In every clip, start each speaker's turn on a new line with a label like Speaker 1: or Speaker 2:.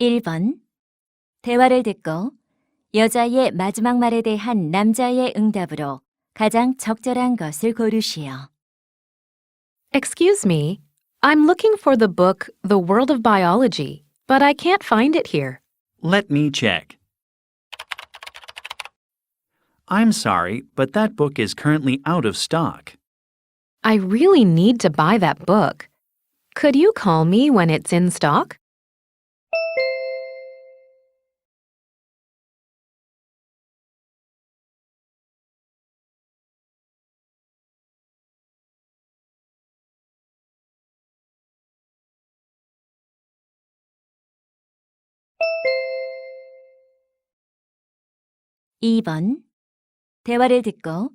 Speaker 1: 1번. 대화를 듣고 여자의 마지막 말에 대한 남자의 응답으로 가장 적절한 것을 고르시오.
Speaker 2: Excuse me, I'm looking for the book The World of Biology, but I can't find it here.
Speaker 3: Let me check. I'm sorry, but that book is currently out of stock.
Speaker 2: I really need to buy that book. Could you call me when it's in stock?
Speaker 1: 이 번 대화를 듣고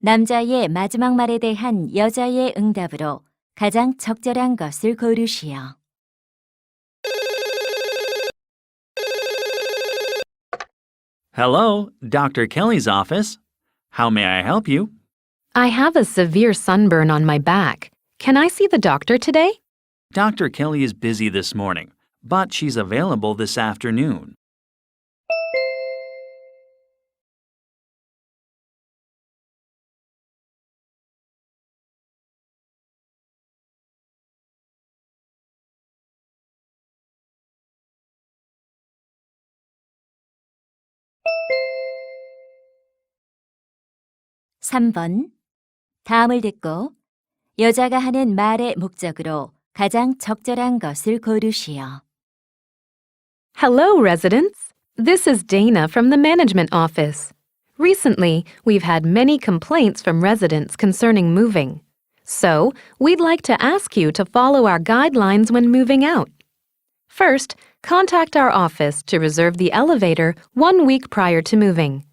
Speaker 1: 남자의 마지막 말에 대한 여자의 응답으로 가장 적절한 것을 고르시오.
Speaker 3: Hello, Dr. Kelly's office. How may I help you?
Speaker 2: I have a severe sunburn on my back. Can I see the doctor today?
Speaker 3: Dr. Kelly is busy this morning, but she's available this afternoon.
Speaker 1: 삼번 다음을 듣고 여자가 하는 말의 목적으로 가장 적절한 것을 고르시오.
Speaker 2: Hello, residents. This is Dana from the management office. Recently, we've had many complaints from residents concerning moving. So, we'd like to ask you to follow our guidelines when moving out. First, contact our office to reserve the elevator one week prior to moving.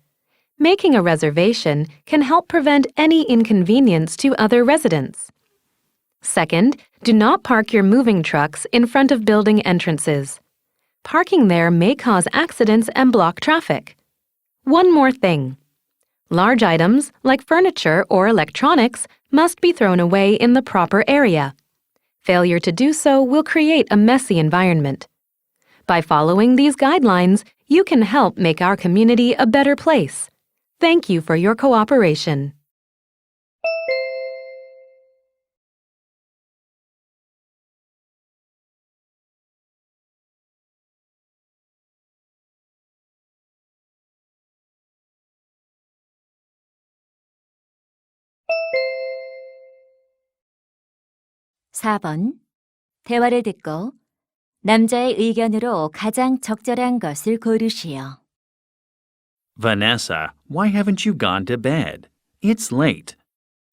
Speaker 2: Making a reservation can help prevent any inconvenience to other residents. Second, do not park your moving trucks in front of building entrances. Parking there may cause accidents and block traffic. One more thing. Large items, like furniture or electronics, must be thrown away in the proper area. Failure to do so will create a messy environment. By following these guidelines, you can help make our community a better place. Thank you for your cooperation.
Speaker 1: 사번 대화를 듣고 남자의 의견으로 가장 적절한 것을 고르시오.
Speaker 3: Vanessa, why haven't you gone to bed? It's late.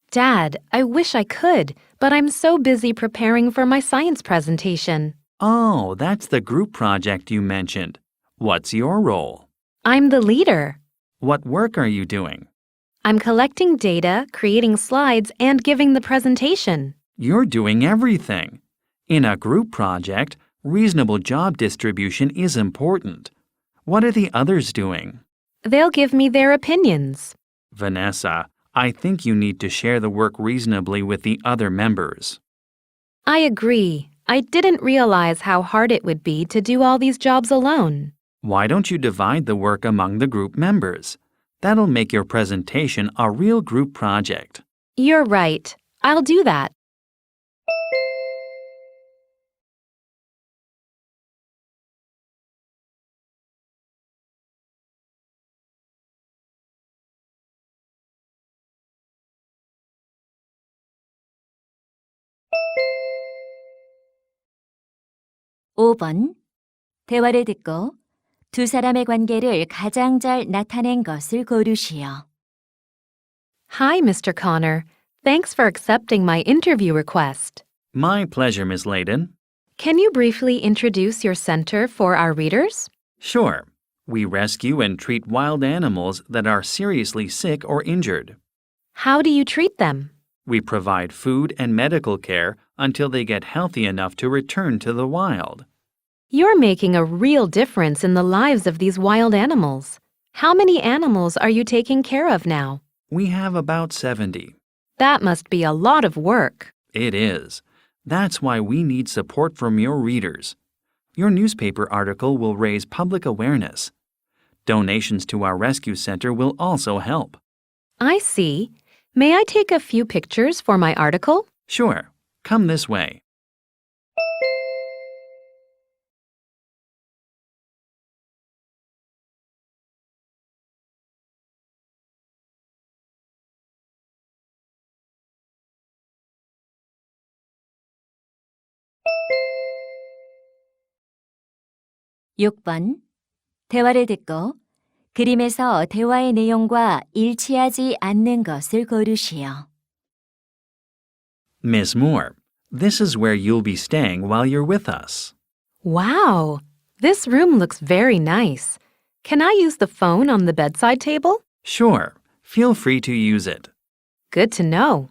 Speaker 2: Dad, I wish I could, but I'm so busy preparing for my science presentation.
Speaker 3: Oh, that's the group project you mentioned. What's your role?
Speaker 2: I'm the leader.
Speaker 3: What work are you doing?
Speaker 2: I'm collecting data, creating slides, and giving the presentation.
Speaker 3: You're doing everything. In a group project, reasonable job distribution is important. What are the others doing?
Speaker 2: They'll give me their opinions.
Speaker 3: Vanessa, I think you need to share the work reasonably with the other members.
Speaker 2: I agree. I didn't realize how hard it would be to do all these jobs alone.
Speaker 3: Why don't you divide the work among the group members? That'll make your presentation a real group project.
Speaker 2: You're right. I'll do that.
Speaker 1: 오번 대화를 듣고 두 사람의 관계를 가장 잘 나타낸 것을 고르시오.
Speaker 2: Hi, Mr. Connor. Thanks for accepting my interview request.
Speaker 3: My pleasure, Miss Layden.
Speaker 2: Can you briefly introduce your center for our readers?
Speaker 3: Sure. We rescue and treat wild animals that are seriously sick or injured.
Speaker 2: How do you treat them?
Speaker 3: We provide food and medical care until they get healthy enough to return to the wild.
Speaker 2: You're making a real difference in the lives of these wild animals. How many animals are you taking care of now?
Speaker 3: We have about 70.
Speaker 2: That must be a lot of work.
Speaker 3: It is. That's why we need support from your readers. Your newspaper article will raise public awareness. Donations to our rescue center will also help.
Speaker 2: I see. May I take a few pictures for my article?
Speaker 3: Sure, come this way.
Speaker 1: 육 번 대화를 듣고 그림에서 대화의 내용과 일치하지 않는 것을 고르시오.
Speaker 3: Miss Moore, this is where you'll be staying while you're with us.
Speaker 2: Wow, this room looks very nice. Can I use the phone on the bedside table?
Speaker 3: Sure, feel free to use it.
Speaker 2: Good to know.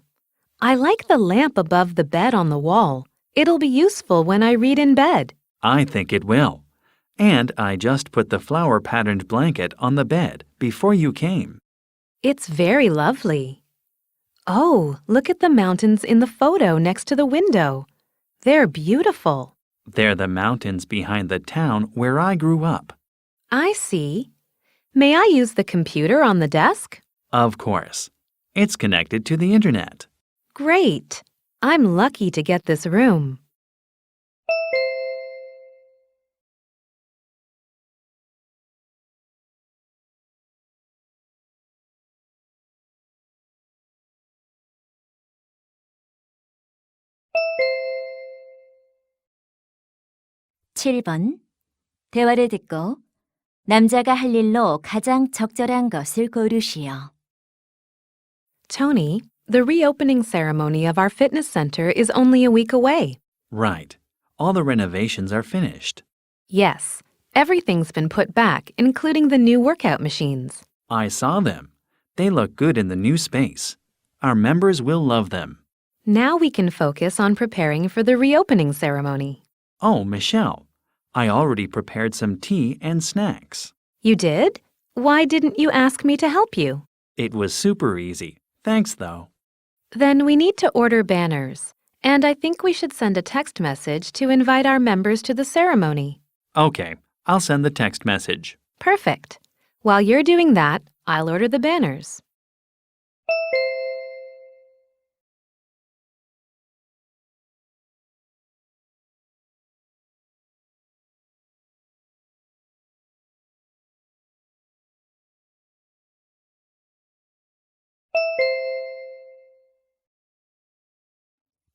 Speaker 2: I like the lamp above the bed on the wall. It'll be useful when I read in bed.
Speaker 3: I think it will. And I just put the flower patterned blanket on the bed before you came.
Speaker 2: It's very lovely. Oh, look at the mountains in the photo next to the window. They're beautiful.
Speaker 3: They're the mountains behind the town where I grew up.
Speaker 2: I see. May I use the computer on the desk?
Speaker 3: Of course. It's connected to the internet.
Speaker 2: Great. I'm lucky to get this room.
Speaker 1: 칠 번 대화를 듣고 남자가 할 일로 가장 적절한 것을 고르시오.
Speaker 2: Tony, the reopening ceremony of our fitness center is only a week away.
Speaker 3: Right. All the renovations are finished.
Speaker 2: Yes, everything's been put back, including the new workout machines.
Speaker 3: I saw them. They look good in the new space. Our members will love them.
Speaker 2: Now we can focus on preparing for the reopening ceremony.
Speaker 3: Oh, Michelle, I already prepared some tea and snacks.
Speaker 2: You did? Why didn't you ask me to help you?
Speaker 3: It was super easy. Thanks, though.
Speaker 2: Then we need to order banners. And I think we should send a text message to invite our members to the ceremony.
Speaker 3: Okay, I'll send the text message.
Speaker 2: Perfect. While you're doing that, I'll order the banners.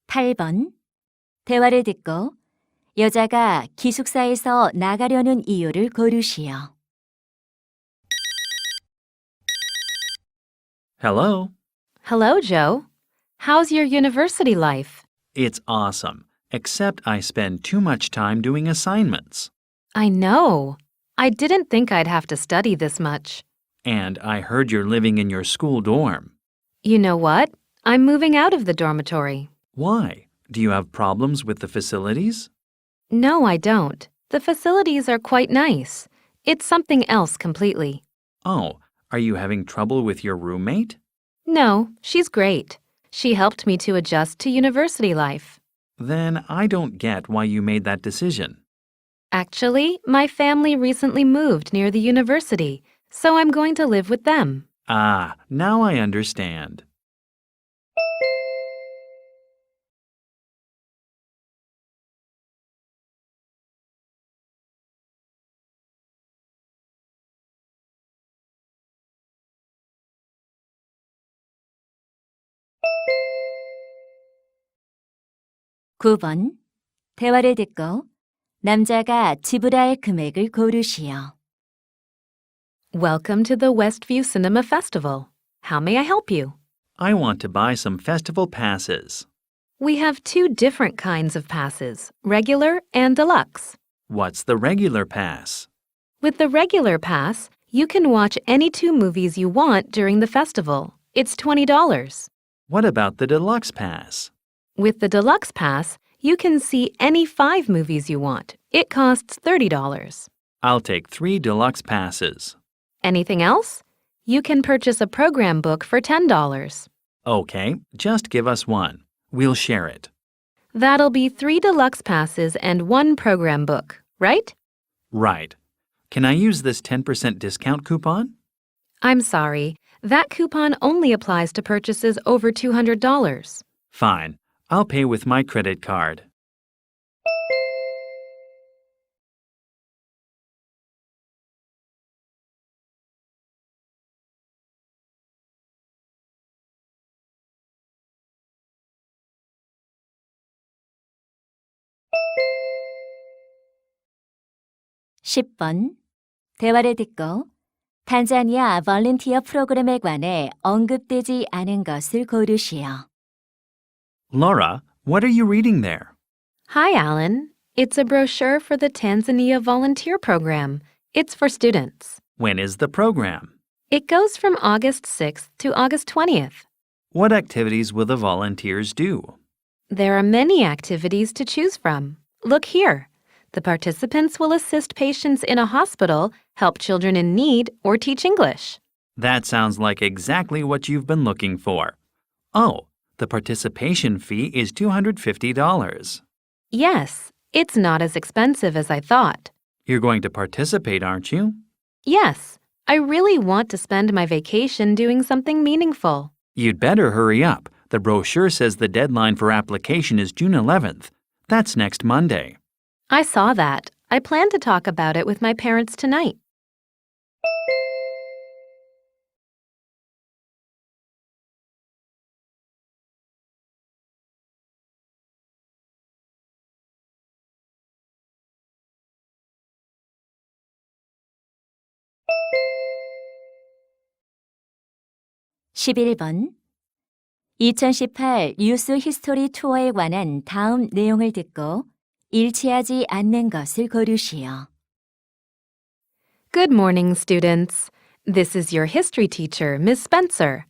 Speaker 1: 팔 번 대화를 듣고 여자가 기숙사에서 나가려는 이유를 고르시오.
Speaker 3: Hello.
Speaker 2: Hello, Joe. How's your university life?
Speaker 3: It's awesome, except I spend too much time doing assignments.
Speaker 2: I know. I didn't think I'd have to study this much.
Speaker 3: And I heard you're living in your school dorm.
Speaker 2: You know what? I'm moving out of the dormitory.
Speaker 3: Why? Do you have problems with the facilities?
Speaker 2: No, I don't. The facilities are quite nice. It's something else completely.
Speaker 3: Oh, are you having trouble with your roommate?
Speaker 2: No, she's great. She helped me to adjust to university life.
Speaker 3: Then I don't get why you made that decision.
Speaker 2: Actually, my family recently moved near the university, so I'm going to live with them.
Speaker 3: Ah, now I understand.
Speaker 1: 구 번 대화를 듣고 남자가 지불할 금액을 고르시오.
Speaker 2: Welcome to the Westview Cinema Festival. How may I help you?
Speaker 3: I want to buy some festival passes.
Speaker 2: We have two different kinds of passes regular and deluxe.
Speaker 3: What's the regular pass?
Speaker 2: With the regular pass, you can watch any two movies you want during the festival. It's $20.
Speaker 3: What about the deluxe pass?
Speaker 2: With the deluxe pass, you can see any five movies you want. It costs $30.
Speaker 3: I'll take three deluxe passes.
Speaker 2: Anything else? You can purchase a program book for $10.
Speaker 3: Okay, just give us one. We'll share it.
Speaker 2: That'll be three deluxe passes and one program book. right?
Speaker 3: Right. Can I use this 10% discount coupon?
Speaker 2: I'm sorry, that coupon only applies to purchases over $200.
Speaker 3: Fine. I'll pay with my credit card.
Speaker 1: 십번 대화를 듣고 탄자니아 volunteer 프로그램에 관해 언급되지 않은 것을 고르시오.
Speaker 3: Laura, what are you reading there?
Speaker 2: Hi, Alan. It's a brochure for the Tanzania Volunteer Program. It's for students.
Speaker 3: When is the program?
Speaker 2: It goes from August 6th to August 20th.
Speaker 3: What activities will the volunteers do?
Speaker 2: There are many activities to choose from. Look here. The participants will assist patients in a hospital, help children in need, or teach English.
Speaker 3: That sounds like exactly what you've been looking for. Oh, the participation fee is $250.
Speaker 2: Yes, it's not as expensive as I thought.
Speaker 3: You're going to participate, aren't you?
Speaker 2: Yes, I really want to spend my vacation doing something meaningful.
Speaker 3: You'd better hurry up. The brochure says the deadline for application is June 11th. That's next Monday.
Speaker 2: I saw that. I plan to talk about it with my parents tonight.
Speaker 1: 십일 번 2018 뉴스 히스토리 투어에 관한 다음 내용을 듣고 일치하지 않는 것을 고르시오.
Speaker 2: Good morning, students. This is your history teacher, Miss Spencer.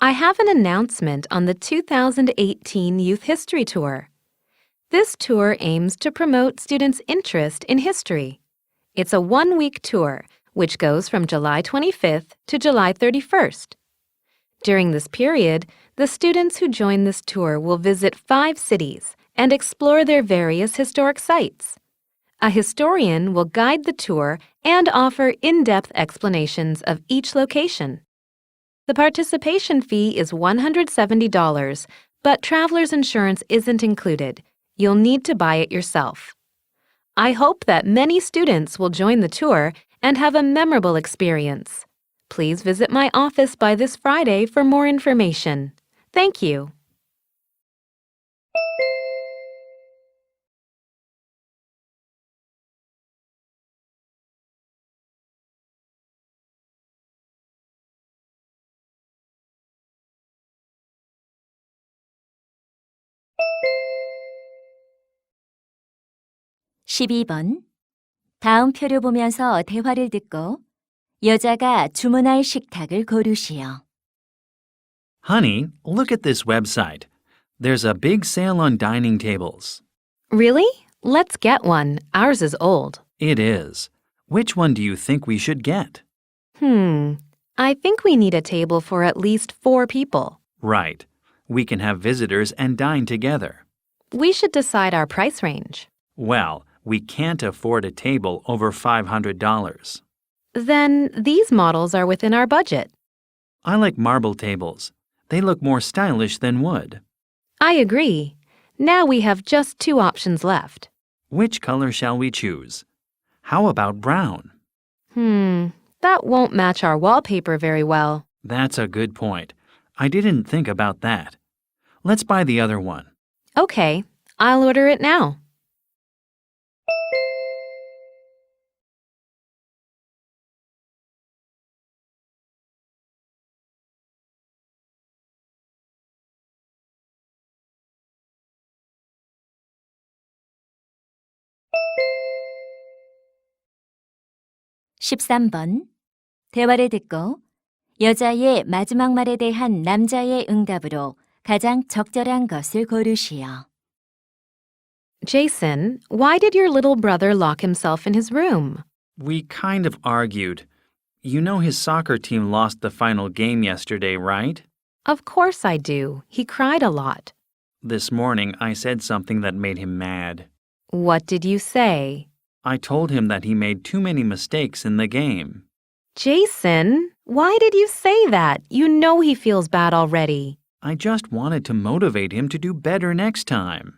Speaker 2: I have an announcement on the 2018 Youth History Tour. This tour aims to promote students' interest in history. It's a one week tour, which goes from July 25th to July 31st. During this period, the students who join this tour will visit five cities and explore their various historic sites. A historian will guide the tour and offer in depth explanations of each location. The participation fee is $170, but traveler's insurance isn't included. You'll need to buy it yourself. I hope that many students will join the tour and have a memorable experience. Please visit my office by this Friday for more information. Thank you.
Speaker 1: 십이 번 다음 표를 보면서 대화를 듣고 여자가 주문할 식탁을 고르시오.
Speaker 3: Honey, look at this website. There's a big sale on dining tables.
Speaker 2: Really? Let's get one. Ours is old.
Speaker 3: It is. Which one do you think we should get?
Speaker 2: Hmm. I think we need a table for at least four people.
Speaker 3: Right. We can have visitors and dine together.
Speaker 2: We should decide our price range.
Speaker 3: Well, we can't afford a table over $500.
Speaker 2: Then these models are within our budget.
Speaker 3: I like marble tables. They look more stylish than wood.
Speaker 2: I agree. Now we have just two options left.
Speaker 3: Which color shall we choose? How about brown?
Speaker 2: Hmm. That won't match our wallpaper very well.
Speaker 3: That's a good point. I didn't think about that. Let's buy the other one.
Speaker 2: Okay, I'll order it now.
Speaker 1: 십삼 번 대화를 듣고 여자의 마지막 말에 대한 남자의 응답으로 가장 적절한 것을 고르시오.
Speaker 2: Jason, why did your little brother lock himself in his room?
Speaker 3: We kind of argued. You know his soccer team lost the final game yesterday, right?
Speaker 2: Of course I do. He cried a lot.
Speaker 3: This morning I said something that made him mad.
Speaker 2: What did you say?
Speaker 3: I told him that he made too many mistakes in the game.
Speaker 2: Jason, why did you say that? You know he feels bad already.
Speaker 3: I just wanted to motivate him to do better next time.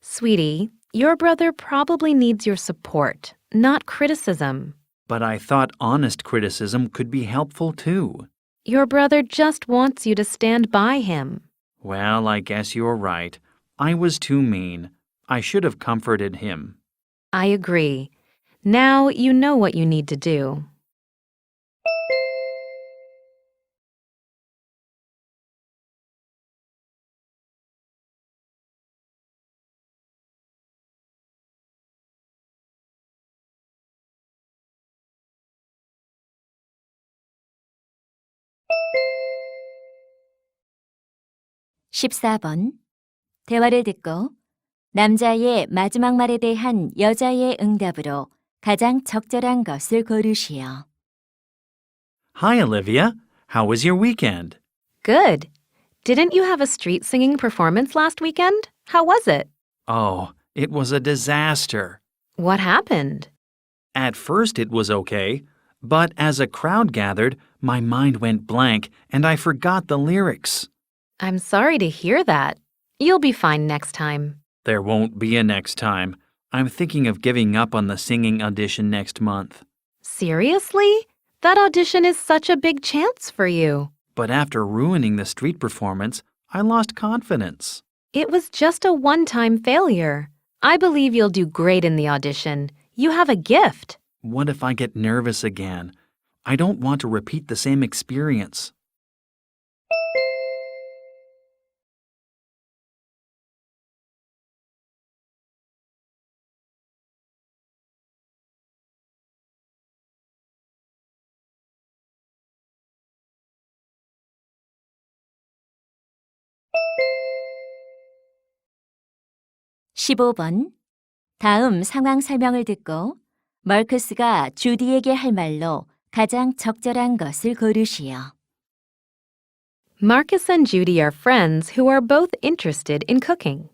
Speaker 2: Sweetie, your brother probably needs your support, not criticism.
Speaker 3: But I thought honest criticism could be helpful too.
Speaker 2: Your brother just wants you to stand by him.
Speaker 3: Well, I guess you're right. I was too mean. I should have comforted him.
Speaker 2: I agree. Now you know what you need to do.
Speaker 1: 십사 번 대화를 듣고 남자의 마지막 말에 대한 여자의 응답으로 가장 적절한 것을 고르시오.
Speaker 3: Hi, Olivia. How was your weekend?
Speaker 2: Good. Didn't you have a street singing performance last weekend? How was it?
Speaker 3: Oh, it was a disaster.
Speaker 2: What happened?
Speaker 3: At first, it was okay, but as a crowd gathered, my mind went blank and I forgot the lyrics.
Speaker 2: I'm sorry to hear that. You'll be fine next time.
Speaker 3: There won't be a next time. I'm thinking of giving up on the singing audition next month.
Speaker 2: Seriously? That audition is such a big chance for you.
Speaker 3: But after ruining the street performance, I lost confidence.
Speaker 2: It was just a one time failure. I believe you'll do great in the audition. You have a gift.
Speaker 3: What if I get nervous again? I don't want to repeat the same experience.
Speaker 1: 십오 번 다음 상황 설명을 듣고 멀크스가 주디에게 할 말로 가장 적절한 것을 고르시오.
Speaker 2: Marcus and Judy are friends who are both interested in cooking.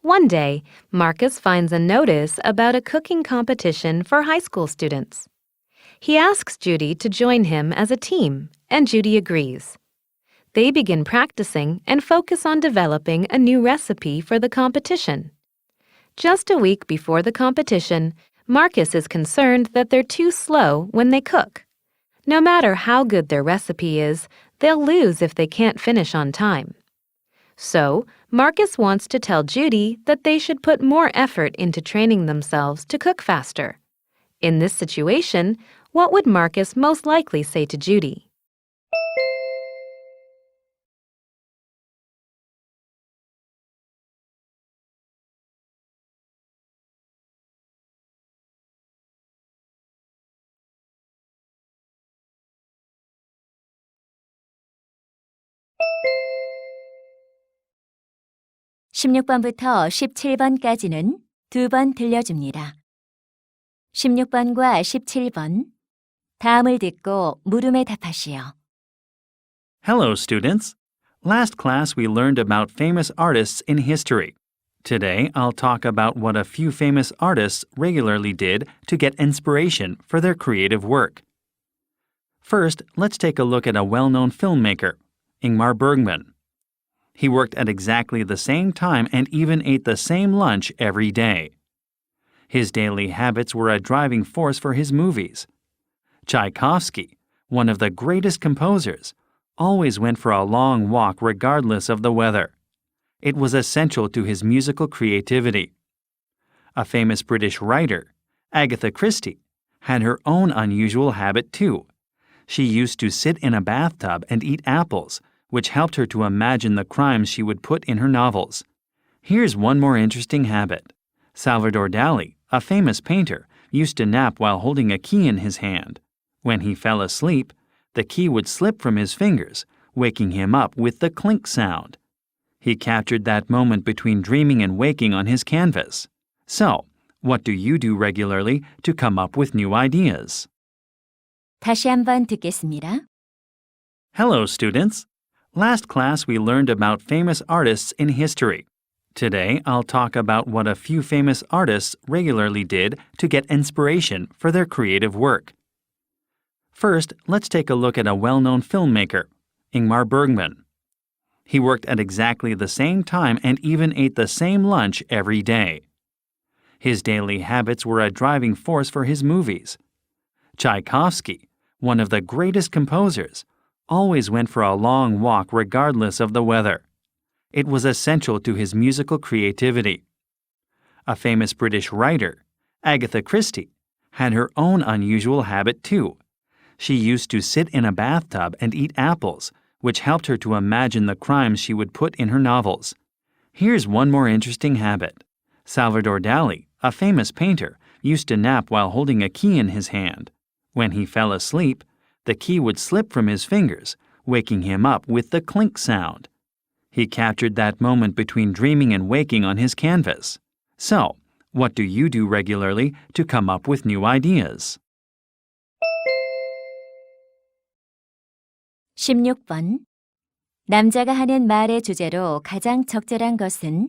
Speaker 2: One day, Marcus finds a notice about a cooking competition for high school students. He asks Judy to join him as a team, and Judy agrees. They begin practicing and focus on developing a new recipe for the competition. Just a week before the competition, Marcus is concerned that they're too slow when they cook. No matter how good their recipe is, they'll lose if they can't finish on time. So, Marcus wants to tell Judy that they should put more effort into training themselves to cook faster. In this situation, what would Marcus most likely say to Judy?
Speaker 1: 십육 번부터 십칠 번까지는 두 번 들려줍니다. 십육 번과 십칠 번 다음을 듣고 물음에 답하시오.
Speaker 3: Hello, students. Last class we learned about famous artists in history. Today I'll talk about what a few famous artists regularly did to get inspiration for their creative work. First, let's take a look at a well known filmmaker, Ingmar Bergman. He worked at exactly the same time and even ate the same lunch every day. His daily habits were a driving force for his movies. Tchaikovsky, one of the greatest composers, always went for a long walk regardless of the weather. It was essential to his musical creativity. A famous British writer, Agatha Christie, had her own unusual habit too. She used to sit in a bathtub and eat apples, which helped her to imagine the crimes she would put in her novels. Here's one more interesting habit. Salvador Dali, a famous painter, used to nap while holding a key in his hand. When he fell asleep, the key would slip from his fingers, waking him up with the clink sound. He captured that moment between dreaming and waking on his canvas. So, what do you do regularly to come up with new ideas?
Speaker 1: 다시 한번 듣겠습니다.
Speaker 3: Hello, students. Last class we learned about famous artists in history. Today, I'll talk about what a few famous artists regularly did to get inspiration for their creative work. First, let's take a look at a well known filmmaker, Ingmar Bergman. He worked at exactly the same time and even ate the same lunch every day. His daily habits were a driving force for his movies. Tchaikovsky, one of the greatest composers, always went for a long walk regardless of the weather. It was essential to his musical creativity. A famous British writer, Agatha Christie, had her own unusual habit too. She used to sit in a bathtub and eat apples, which helped her to imagine the crimes she would put in her novels. Here's one more interesting habit. Salvador Dali, a famous painter, used to nap while holding a key in his hand. When he fell asleep, the key would slip from his fingers, waking him up with the clink sound. He captured that moment between dreaming and waking on his canvas. So, what do you do regularly to come up with new ideas?
Speaker 1: 16번. 남자가 하는 말의 주제로 가장 적절한 것은?